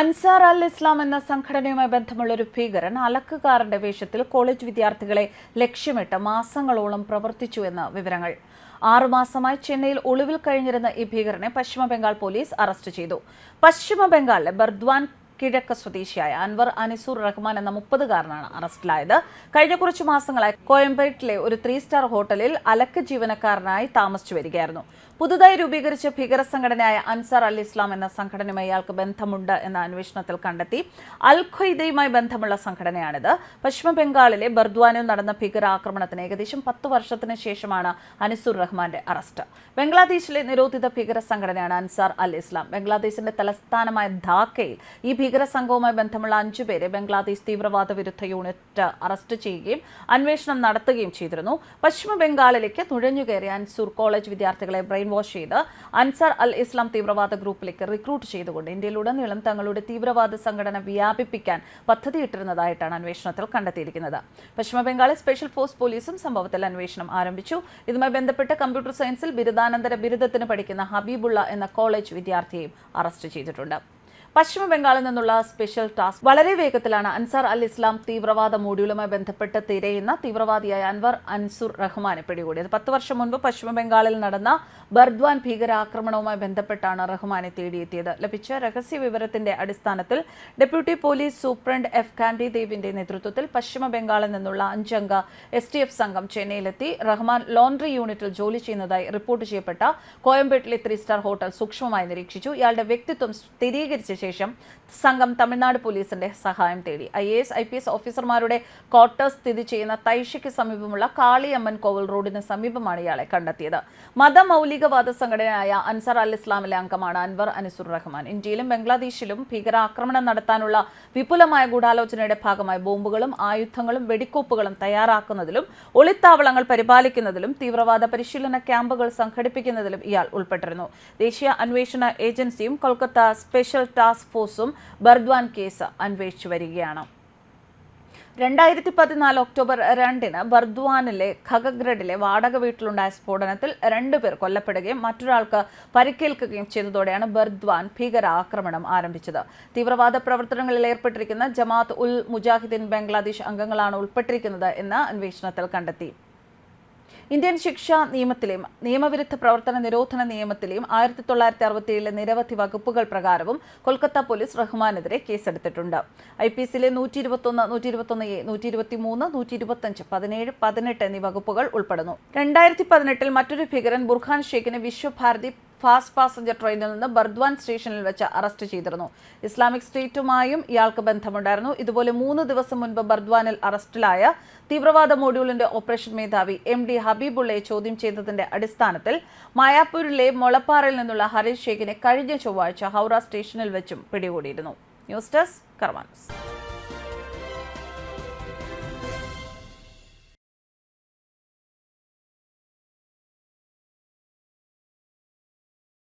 അൻസാർ അൽ ഇസ്ലാം എന്ന സംഘടനയുമായി ബന്ധമുള്ള ഒരു ഭീകരൻ അലക്കുകാരന്റെ വേഷത്തിൽ കോളേജ് വിദ്യാർത്ഥികളെ ലക്ഷ്യമിട്ട് മാസങ്ങളോളം പ്രവർത്തിച്ചു എന്ന് വിവരങ്ങൾ. ആറുമാസമായി ചെന്നൈയിൽ ഒളിവിൽ കഴിഞ്ഞിരുന്ന ഈ ഭീകരനെ പശ്ചിമ ബംഗാൾ പോലീസ് അറസ്റ്റ് ചെയ്തു. പശ്ചിമ ബംഗാളിലെ ബർദ്വാൻ കിഴക്ക് സ്വദേശിയായ അൻവർ അനിസൂർ റഹ്മാൻ എന്ന മുപ്പതുകാരനാണ് അറസ്റ്റിലായത്. കഴിഞ്ഞ കുറച്ചു മാസങ്ങളായി കോയമ്പേട്ടിലെ ഒരു ത്രീ സ്റ്റാർ ഹോട്ടലിൽ അലക്ക് ജീവനക്കാരനായി താമസിച്ചു വരികയായിരുന്നു. പുതുതായി രൂപീകരിച്ച ഭീകര സംഘടനയായ അൻസാർ അൽ ഇസ്ലാം എന്ന സംഘടനയുമായി ഇയാൾക്ക് ബന്ധമുണ്ട് എന്ന അന്വേഷണത്തിൽ കണ്ടെത്തി അൽ ഖ്വയ്ദയുമായി ബന്ധമുള്ള സംഘടനയാണിത്. പശ്ചിമ ബംഗാളിലെ ബർദ്വാനിൽ നടന്ന ഭീകരാക്രമണത്തിന് ഏകദേശം പത്ത് വർഷത്തിന് ശേഷമാണ് അനിസുർ റഹ്മാന്റെ അറസ്റ്റ്. ബംഗ്ലാദേശിലെ നിരോധിത ഭീകര സംഘടനയാണ് അൻസാർ അൽ ഇസ്ലാം. ബംഗ്ലാദേശിന്റെ തലസ്ഥാനമായ ധാക്കയിൽ ഈ ഭീകര സംഘവുമായി ബന്ധമുള്ള അഞ്ചുപേരെ ബംഗ്ലാദേശ് തീവ്രവാദ വിരുദ്ധ യൂണിറ്റ് അറസ്റ്റ് ചെയ്യുകയും അന്വേഷണം നടത്തുകയും ചെയ്തിരുന്നു. പശ്ചിമ ബംഗാളിലേക്ക് നുഴഞ്ഞുകയറിയ അൻസൂർ കോളേജ് വിദ്യാർത്ഥികളെ ബ്രെയിൻ വാഷ് ചെയ്ത് അൻസാർ അൽ ഇസ്ലാം തീവ്രവാദ ഗ്രൂപ്പിലേക്ക് റിക്രൂട്ട് ചെയ്തുകൊണ്ട് ഇന്ത്യയിലുടനീളം തങ്ങളുടെ തീവ്രവാദ സംഘടന വ്യാപിപ്പിക്കാൻ പദ്ധതിയിട്ടിരുന്നതായിട്ടാണ് അന്വേഷണത്തിൽ കണ്ടെത്തിയിരിക്കുന്നത്. പശ്ചിമ ബംഗാളിൽ സ്പെഷ്യൽ ഫോഴ്സ് പോലീസും സംഭവത്തിൽ അന്വേഷണം ആരംഭിച്ചു. ഇതുമായി ബന്ധപ്പെട്ട് കമ്പ്യൂട്ടർ സയൻസിൽ ബിരുദാനന്തര ബിരുദത്തിന് പഠിക്കുന്ന ഹബീബുള്ള എന്ന കോളേജ് വിദ്യാർത്ഥിയെയും അറസ്റ്റ് ചെയ്തിട്ടുണ്ട്. പശ്ചിമ ബംഗാളിൽ നിന്നുള്ള സ്പെഷ്യൽ ടാസ്ക്. വളരെ വേഗത്തിലാണ് അൻസാർ അൽ ഇസ്ലാം തീവ്രവാദ മോഡ്യൂളുമായി ബന്ധപ്പെട്ട് തിരയുന്ന തീവ്രവാദിയായ അൻവർ അൻസുർ റഹ്മാനെ പിടികൂടിയത്. പത്ത് വർഷം മുൻപ് പശ്ചിമ ബംഗാളിൽ നടന്ന ബർദ്വാൻ ഭീകരാക്രമണവുമായി ബന്ധപ്പെട്ടാണ് റഹ്മാനെ തേടിയെത്തിയത്. ലഭിച്ച രഹസ്യ വിവരത്തിന്റെ അടിസ്ഥാനത്തിൽ deputy police superintendent F Kandi ദേവിന്റെ നേതൃത്വത്തിൽ പശ്ചിമ ബംഗാളിൽ നിന്നുള്ള അഞ്ചംഗ എസ് ടി എഫ് സംഘം ചെന്നൈയിലെത്തി. റഹ്മാൻ ലോണ്ടറി യൂണിറ്റിൽ ജോലി ചെയ്യുന്നതായി റിപ്പോർട്ട് ചെയ്യപ്പെട്ട കോയമ്പേട്ടിലെ ത്രീ സ്റ്റാർ ഹോട്ടൽ സൂക്ഷ്മമായി നിരീക്ഷിച്ചു. ഇയാളുടെ വ്യക്തിത്വം സ്ഥിരീകരിച്ച ശേഷം സംഘം തമിഴ്നാട് പോലീസിന്റെ സഹായം തേടി. I A S I P S ഓഫീസർമാരുടെ ക്വാർട്ടേഴ്സ് സ്ഥിതി ചെയ്യുന്ന തൈഷയ്ക്ക് സമീപമുള്ള കാളിയമ്മൻ കോവൽ റോഡിന് സമീപമാണ് ഇയാളെ കണ്ടെത്തിയത്. മതമൗലികവാദ സംഘടനയായ അൻസർ അൽ ഇസ്ലാമിലെ അംഗമാണ് അൻവർ അനിസുർ റഹ്മാൻ. ഇന്ത്യയിലും ബംഗ്ലാദേശിലും ഭീകരാക്രമണം നടത്താനുള്ള വിപുലമായ ഗൂഢാലോചനയുടെ ഭാഗമായി ബോംബുകളും ആയുധങ്ങളും വെടിക്കോപ്പുകളും തയ്യാറാക്കുന്നതിലും ഒളിത്താവളങ്ങൾ പരിപാലിക്കുന്നതിലും തീവ്രവാദ പരിശീലന ക്യാമ്പുകൾ സംഘടിപ്പിക്കുന്നതിലും ഇയാൾ ഉൾപ്പെട്ടിരുന്നു. ദേശീയ അന്വേഷണ ഏജൻസിയും കൊൽക്കത്ത സ്പെഷ്യൽ ടാസ്ക് ഫോഴ്സും ബർദ്വാൻ കേസ് അന്വേഷിച്ചു വരികയാണ്. രണ്ടായിരത്തി പതിനാല് ഒക്ടോബർ രണ്ടിന് ബർദ്വാനിലെ ഖഗഗ്രഡിലെ വാടക വീട്ടിലുണ്ടായ സ്ഫോടനത്തിൽ രണ്ടുപേർ കൊല്ലപ്പെടുകയും മറ്റൊരാൾക്ക് പരിക്കേൽക്കുകയും ചെയ്തതോടെയാണ് ബർദ്വാൻ ഭീകരാക്രമണം ആരംഭിച്ചത്. തീവ്രവാദ പ്രവർത്തനങ്ങളിൽ ഏർപ്പെട്ടിരിക്കുന്ന ജമാത്ത് ഉൽ മുജാഹിദ്ദീൻ ബംഗ്ലാദേശ് അംഗങ്ങളാണ് ഉൾപ്പെട്ടിരിക്കുന്നത് എന്ന് അന്വേഷണത്തിൽ കണ്ടെത്തി. ഇന്ത്യൻ ശിക്ഷാ നിയമത്തിലെയും നിയമവിരുദ്ധ പ്രവർത്തന നിരോധന നിയമത്തിലെയും ആയിരത്തി തൊള്ളായിരത്തി അറുപത്തിയേഴിലെ നിരവധി വകുപ്പുകൾ പ്രകാരവും കൊൽക്കത്ത പോലീസ് റഹ്മാനെതിരെ കേസെടുത്തിട്ടുണ്ട്. ഐ പി സിയിലെ നൂറ്റി ഇരുപത്തൊന്ന് നൂറ്റി ഇരുപത്തൊന്ന് എ നൂറ്റി ഇരുപത്തി മൂന്ന് നൂറ്റി ഇരുപത്തഞ്ച് പതിനേഴ് പതിനെട്ട് എന്നീ വകുപ്പുകൾ ഉൾപ്പെടുന്നു. രണ്ടായിരത്തി പതിനെട്ടിൽ മറ്റൊരു ഭീകരൻ ബുർഖാൻ ഷെയ്ഖിന് വിശ്വഭാരതി ഫാസ്റ്റ് പാസഞ്ചർ ട്രെയിനിൽ നിന്ന് ബർദ്വാൻ സ്റ്റേഷനിൽ വെച്ച് അറസ്റ്റ് ചെയ്തിരുന്നു. ഇസ്ലാമിക് സ്റ്റേറ്റുമായും ഇയാൾക്ക് ബന്ധമുണ്ടായിരുന്നു. ഇതുപോലെ മൂന്ന് ദിവസം മുൻപ് ബർദ്വാനിൽ അറസ്റ്റിലായ തീവ്രവാദ മോഡ്യൂളിന്റെ ഓപ്പറേഷൻ മേധാവി എം ഡി ഹബീബുള്ളയെ ചോദ്യം ചെയ്തതിന്റെ അടിസ്ഥാനത്തിൽ മായാപ്പൂരിലെ മൊളപ്പാറയിൽ നിന്നുള്ള ഹരീഷ് ഷേഖിനെ കഴിഞ്ഞ ചൊവ്വാഴ്ച ഹൗറ സ്റ്റേഷനിൽ വെച്ചും പിടികൂടിയിരുന്നു. News desk കർമാൻസ്